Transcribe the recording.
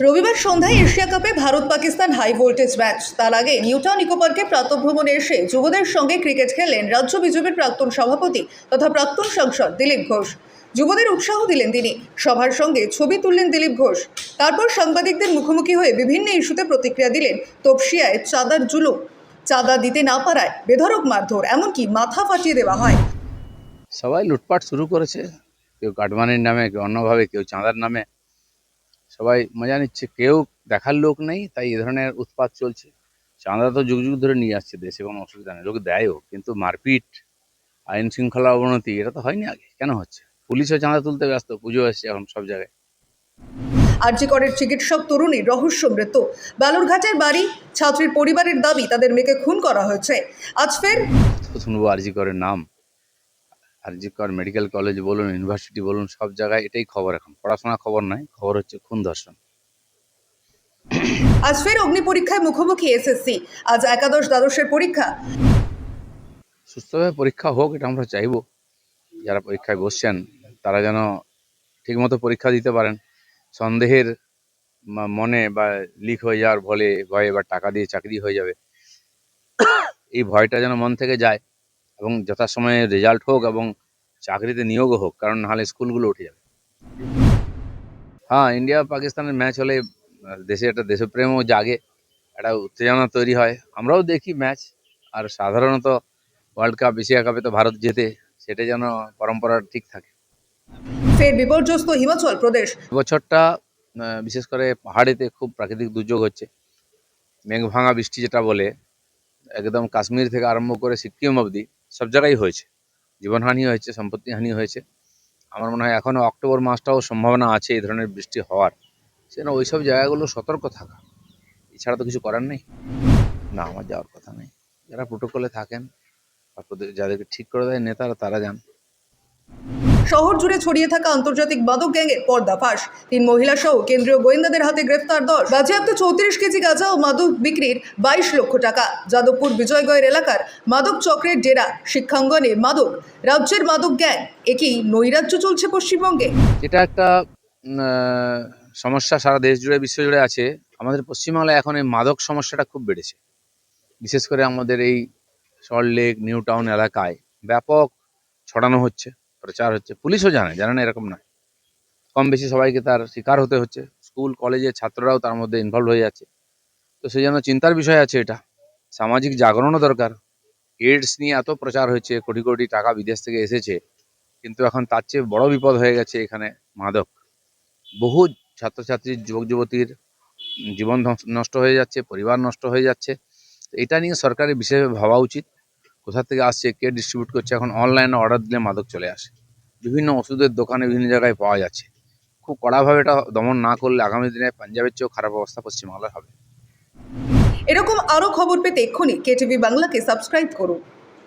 রবিবার সন্ধ্যায় এশিয়া কাপে Bharat Pakistan high voltage match তার আগে নিউটাউন ইকোপার্কে প্রাতভ্রমণে এসে যুবদের সঙ্গে ক্রিকেট খেললেন রাজ্য বিজেপির প্রাক্তন সভাপতি তথা প্রাক্তন সাংসদ দিলীপ ঘোষ। যুবদের উৎসাহ দিলেন তিনি। সভার সঙ্গে ছবি তুললেন দিলীপ ঘোষ। তারপর সাংবাদিকদের মুখোমুখি হয়ে বিভিন্ন ইস্যুতে প্রতিক্রিয়া দিলেন তপসিয়ায় চাঁদার জুলুম। চাঁদা দিতে না পারায় বেধড়ক মারধর, এমনকি মাথা ফাটিয়ে দেওয়া হয়। সবাই লুটপাট শুরু করেছে। কেউ কাটমানির নামে, কেউ অন্যভাবে, কেউ চাঁদার নামে। সবাই মজা নিচ্ছে কেউ দেখার লোক নেই তাই এ ধরনের উৎপাত চলছে। চাঁদা তো যুগ যুগ ধরে নিয়ে আসছে দেশে কোনো অসুবিধা নেই লোক দেয়ও কিন্তু মারপিট আইন শৃঙ্খলা অবনতি এটা তো হয়নি আগে কেন হচ্ছে? পুলিশও চাঁদা তুলতে ব্যস্ত পুজো এসছে এখন সব জায়গায়। আরজিকরের চিকিৎসক তরুণী রহস্য মৃত্যু বালুরঘাটের বাড়ি ছাত্রীর পরিবারের দাবি তাদের মেয়েকে খুন করা হয়েছে। আজ ফের শুনব আরজি করের নাম আরজি কর মেডিকেল কলেজ বলুন ইউনিভার্সিটি বলুন সব জায়গায় এটাই খবর এখন। পড়াশোনা খবর নয় খবর হচ্ছে খুন ধর্ষণ। আজ ফের অগ্নি পরীক্ষায় মুখোমুখি এসএসসি আজ একাদশ দ্বাদশের পরীক্ষা। সুস্থভাবে পরীক্ষা হোক এটা আমরা চাইব। যারা পরীক্ষায় বসছেন তারা যেন ঠিকমতো পরীক্ষা দিতে পারেন। সন্দেহের মনে বা লিক হয়ে যাওয়ার ফলে ভয়ে বা টাকা দিয়ে চাকরি হয়ে যাবে। এই ভয়টা যেন মন থেকে যায়। এবং যথাসময়ে রেজাল্ট হোক এবং চাকরিতে নিয়োগও হোক কারণ নাহলে স্কুলগুলো উঠে যাবে। হ্যাঁ ইন্ডিয়া পাকিস্তানের ম্যাচ হলে দেশে একটা দেশপ্রেমও জাগে একটা উত্তেজনা তৈরি হয়। আমরাও দেখি ম্যাচ আর সাধারণত ওয়ার্ল্ড কাপ এশিয়া কাপে তো ভারত জেতে সেটা যেন পরম্পরা ঠিক থাকে। ফের বিপর্যস্ত হিমাচল প্রদেশ। বছরটা বিশেষ করে পাহাড়েতে খুব প্রাকৃতিক দুর্যোগ হচ্ছে। মেঘ ভাঙা বৃষ্টি যেটা বলে একদম কাশ্মীর থেকে আরম্ভ করে সিকিম অবধি সব জায়গায় হয়েছে। জীবনহানি হয়েছে সম্পত্তি হানি হয়েছে। আমার মনে হয় এখনও অক্টোবর মাসটাও সম্ভাবনা আছে এই ধরনের বৃষ্টি হওয়ার। সেজন্য ওই সব জায়গাগুলো সতর্ক থাকা। এছাড়া তো কিছু করার নেই। না, আমার যাওয়ার কথা নেই। যারা প্রোটোকলে থাকেন বা যাদেরকে ঠিক করে দেয় নেতারা, তারা যান। শহর জুড়ে ছড়িয়ে থাকা আন্তর্জাতিক মাদক গ্যাংয়ের পর্দাফাঁস তিন মহিলা সহ কেন্দ্রীয় গোয়েন্দাদের হাতে গ্রেফতার দশ। বাজেয়াপ্ত চৌত্রিশ কেজি গাঁজা ও মাদক বিক্রির বাইশ লক্ষ টাকা। যাদবপুর বিজয়গড় এলাকার মাদক চক্রের ডেরা শিক্ষাঙ্গনে মাদক। রাজ্যের মাদক গ্যাং একই নৈরাজ্য চলছে পশ্চিমবঙ্গে। যেটা একটা সমস্যা সারা দেশ জুড়ে, বিশ্ব জুড়ে আছে। আমাদের পশ্চিমবাংলায় এখন এই মাদক সমস্যাটা খুব বেড়েছে। বিশেষ করে আমাদের এই সল্টলেক নিউ টাউন এলাকায় ব্যাপক ছড়ানো হচ্ছে। প্রচার হচ্ছে। পুলিশও জানে জানে না এরকম নয়। কম বেশি সবাইকে তার শিকার হতে হচ্ছে। স্কুল কলেজের ছাত্ররাও তার মধ্যে ইনভলভ হয়ে যাচ্ছে। তো সেই জন্য চিন্তার বিষয় আছে এটা। সামাজিক জাগরণও দরকার। এইডস নিয়ে এত প্রচার হয়েছে, কোটি কোটি টাকা বিদেশ থেকে এসেছে। কিন্তু এখন তার চেয়ে বড় বিপদ হয়ে গেছে এখানে মাদক। বহু ছাত্রছাত্রী, যুবক যুবতীর জীবন নষ্ট হয়ে যাচ্ছে, পরিবার নষ্ট হয়ে যাচ্ছে। এটা নিয়ে সরকারের বিশেষভাবে ভাবা উচিত। কোথা থেকে আসছে, কে ডিস্ট্রিবিউট করছে, এখন অনলাইনে অর্ডার দিলে মাদক চলে আসে। বিভিন্ন ওষুধের দোকানে বিভিন্ন জায়গায় পাওয়া যাচ্ছে। খুব কড়াভাবে এটা দমন না করলে আগামী দিনে পাঞ্জাবের চেয়েও খারাপ অবস্থা পশ্চিমবাংলার হবে। এরকম আরও খবর পেতে এক্ষুনি কেটিভি বাংলাকে সাবস্ক্রাইব করুন।